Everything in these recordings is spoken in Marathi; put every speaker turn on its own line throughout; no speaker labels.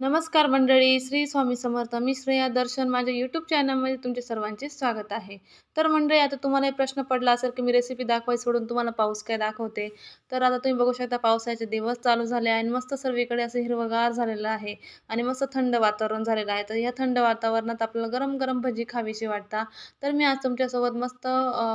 नमस्कार मंडळी श्री स्वामी समर्थ मी श्रेया दर्शन माझ्या यूट्यूब चॅनलमध्ये तुमचे सर्वांचे स्वागत आहे. तर मंडळी आता तुम्हाला एक प्रश्न पडला असेल की मी रेसिपी दाखवाय सोडून तुम्हाला पाऊस काय दाखवते? तर आता तुम्ही बघू शकता पावसाचे दिवस चालू झाले आणि मस्त सर्वीकडे असं हिरवगार झालेलं आहे आणि मस्त थंड वातावरण झालेलं आहे. तर ह्या थंड वातावरणात आपल्याला गरम गरम भजी खावीशी वाटता तर मी आज तुमच्यासोबत मस्त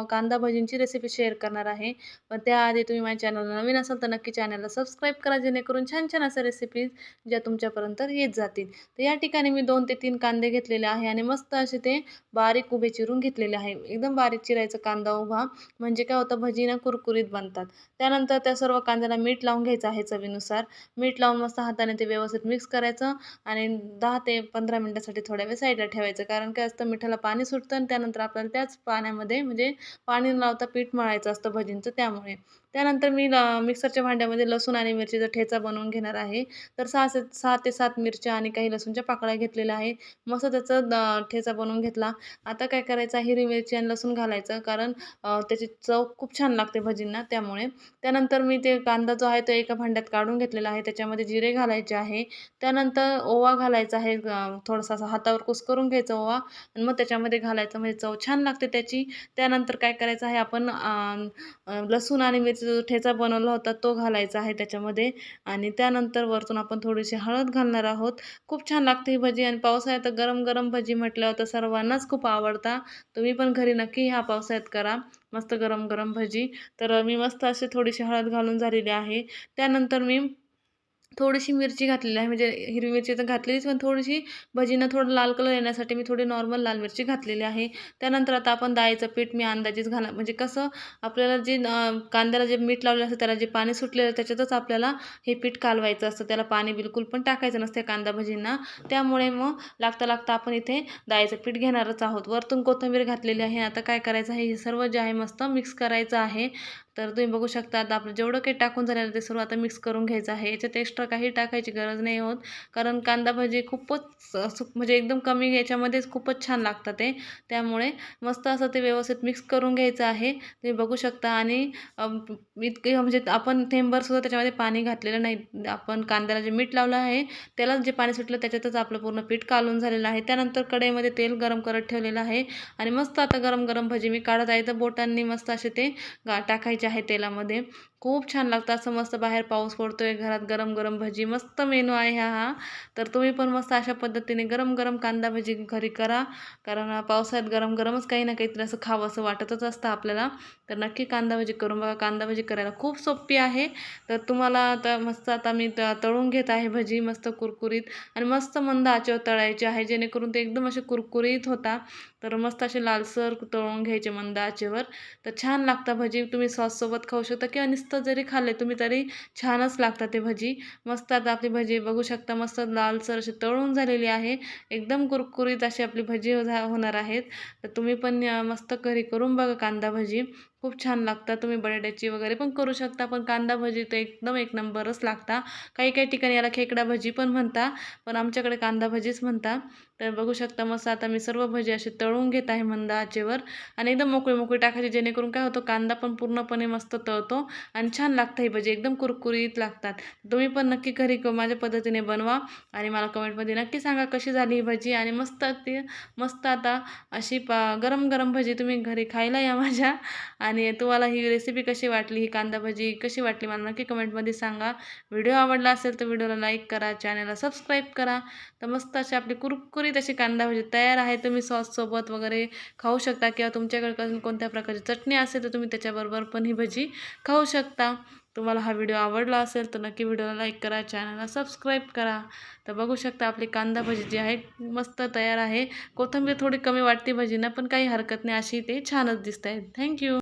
कांदा भजींची रेसिपी शेअर करणार आहे. पण त्याआधी तुम्ही माझ्या चॅनलला नवीन असाल तर नक्की चॅनलला सबस्क्राईब करा जेणेकरून छान छान अशा रेसिपीज ज्या तुमच्यापर्यंत येत जातील. तर या ठिकाणी मी दोन ते तीन कांदे घेतलेले आहे आणि मस्त असे ते बारीक उभे चिरून घेतलेले आहे. एकदम बारीक चिरायचं कांदा उभा म्हणजे काय होतं भजी ना कुरकुरीत बनतात. त्यानंतर त्या सर्व कांद्याला मीठ लावून घ्यायचं आहे चवीनुसार. मीठ लावून मस्त हाताने ते व्यवस्थित मिक्स करायचं आणि दहा ते पंधरा मिनटासाठी थोड्या वेळ साईडला ठेवायचं. कारण काय असतं मिठाला पाणी सुटतं आणि त्यानंतर आपल्याला त्याच पाण्यामध्ये म्हणजे पाणी न लावता पीठ मळायचं असतं भजींचं त्यामुळे. त्यानंतर मी मिक्सरच्या भांड्यामध्ये लसूण आणि मिरचीचा ठेचा बनवून घेणार आहे. तर सहा से सहा ते सात मिरच्या आणि काही लसूणच्या पाकळ्या घेतलेल्या आहे. मस्त त्याचं ठेचा बनवून घेतला. आता काय करायचं हिरवी मिरची आणि लसूण घालायचं कारण त्याची चव खूप छान लागते भजींना त्यामुळे. त्यानंतर मी ते कांदा जो आहे तो एका भांड्यात काढून घेतलेला आहे. त्याच्यामध्ये जिरे घालायचे आहे. त्यानंतर ओवा घालायचा आहे. थोडासा असा हातावर कुस्करून घ्यायचा ओवा आणि मग त्याच्यामध्ये घालायचं. म्हणजे चव छान लागते त्याची. त्यानंतर काय करायचं आहे आपण लसूण आणि मिरची जो ठेचा बनवला होता तो घालायचा आहे त्याच्यामध्ये. आणि त्यानंतर वरतून आपण थोडीशी हळद घालणार आहोत. खूप छान लागते ही भजी आणि पावसाळ्यात गरम गरम भजी म्हटल्यावर तर सर्वांनाच खूप आवडता. तुम्ही पण घरी नक्की ह्या पावसाळ्यात करा. मस्त गरम गरम भजी. तर मी मस्त अशी थोडीशी हळद घालून झालेली आहे. त्यानंतर मी थोडीशी मिरची घातलेली आहे. म्हणजे हिरवी मिरची तर घातलेलीच पण थोडीशी भजीनं थोडं लाल कलर येण्यासाठी मी थोडी नॉर्मल लाल मिरची घातलेली आहे. त्यानंतर आता आपण डाळीचं पीठ मी अंदाजेच घाला म्हणजे कसं आपल्याला जे कांद्याला जे मीठ लावलेलं असतं त्याला जे पाणी सुटलेलं त्याच्यातच आपल्याला हे पीठ कालवायचं असतं. त्याला पाणी बिलकुल पण टाकायचं नसतं कांदा भजींना. त्यामुळे मग लागता लागता आपण इथे डाळीचं पीठ घेणारच आहोत. वरतून कोथिंबीर घातलेली आहे. आता काय करायचं आहे? हे सर्व जे आहे मस्त मिक्स करायचं आहे. तर तुम्ही बघू शकता आता आपलं जेवढं काही टाकून झालेलं ते सर्व आता मिक्स करून घ्यायचं आहे. याच्यात एक्स्ट्रा काही टाकायची गरज नाही होत कारण कांदा भजी खूपच म्हणजे एकदम कमी याच्यामध्येच खूपच छान लागतं ते. त्यामुळे मस्त असं ते व्यवस्थित मिक्स करून घ्यायचं आहे. तुम्ही बघू शकता आणि इतके म्हणजे आपण थेंबरसुद्धा त्याच्यामध्ये पाणी घातलेलं नाही. आपण कांद्याला जे मीठ लावलं आहे त्यालाच जे पाणी सुटलं त्याच्यातच आपलं पूर्ण पीठ कालून झालेलं आहे. त्यानंतर कढईमध्ये तेल गरम करत ठेवलेलं आहे. आणि मस्त आता गरम गरम भजी मी काढत आहे. तर बोटांनी मस्त असे ते टाकायचे आहे तेलामध्ये. खूप छान लागतं. असं मस्त बाहेर पाऊस पडतो आहे घरात गरम गरम भजी मस्त मेनू आहे हा हा. तर तुम्ही पण मस्त अशा पद्धतीने गरम गरम कांदा भजी घरी करा. कारण पावसाळ्यात गरम गरमच काही ना काहीतरी असं खावं असं वाटतच असतं आपल्याला. तर नक्की कांदा भजी करून बघा. कांदा भजी करायला खूप सोपी आहे. तर तुम्हाला आता मस्त आता मी तळून घेत आहे भजी मस्त कुरकुरीत. आणि मस्त मंद आचेवर तळायची आहे. जेणेकरून ते एकदम असे कुरकुरीत होता. तर मस्त असे लालसर तळून घ्यायचे मंद आचेवर. तर छान लागतं भजी. तुम्ही सॉससोबत खाऊ शकता किंवा नुसतं जरी खाल्ले तुम्ही तरी छानच लागतात ते भजी. मस्त आता आपली भजी बघू शकता. मस्त लालसर अशी तळून झालेली आहे. एकदम कुरकुरीत अशी आपली भजी हो- होणार आहेत. तर तुम्ही पण मस्त घरी करून बघा कांदा भजी. खूप छान लागतात तुम्ही बटाट्याची वगैरे पण करू शकता पण कांदा भजी तर एकदम एक नंबरच लागता. काही काही ठिकाणी याला खेकडा भजी पण म्हणता पण आमच्याकडे कांदा भजीच म्हणता. तर बघू शकता मस्त आता मी सर्व भजी असे तळून घेत आहे मंद आचेवर. आणि एकदम मोकळी मोकळी टाकायची जेणेकरून काय होतं कांदा पण पूर्णपणे मस्त तळतो आणि छान लागतं ही भजी एकदम कुरकुरीत लागतात. तुम्ही पण नक्की घरी माझ्या पद्धतीने बनवा आणि मला कमेंटमध्ये नक्की सांगा कशी झाली ही भजी आणि मस्त ती मस्त आता अशी पा गरम गरम भजी तुम्ही घरी खायला या माझ्या. आणि आणि तुम्हाला ही रेसिपी कशी वाटली ही कांदा भजी कशी वाटली मला नक्की कमेंटमध्ये सांगा. व्हिडिओ आवडला असेल तर व्हिडिओला लाईक करा चॅनलला सबस्क्राईब करा. तर मस्त अशी आपली कुरकुरीत अशी कांदा भजी तयार आहे. तुम्ही सॉससोबत वगैरे खाऊ शकता किंवा तुमच्याकडे कोणत्या प्रकारची चटणी असेल तर तुम्ही त्याच्याबरोबर पण ही भजी खाऊ शकता. तुम्हाला हा व्हिडिओ आवडला असेल तर नक्की व्हिडिओला लाईक करा चॅनलला सबस्क्राईब करा. तर बघू शकता आपली कांदा भजी जी आहे मस्त तयार आहे. कोथिंबीर थोडी कमी वाटते भजीना पण काही हरकत नाही अशी ते छानच दिसत आहे. थँक्यू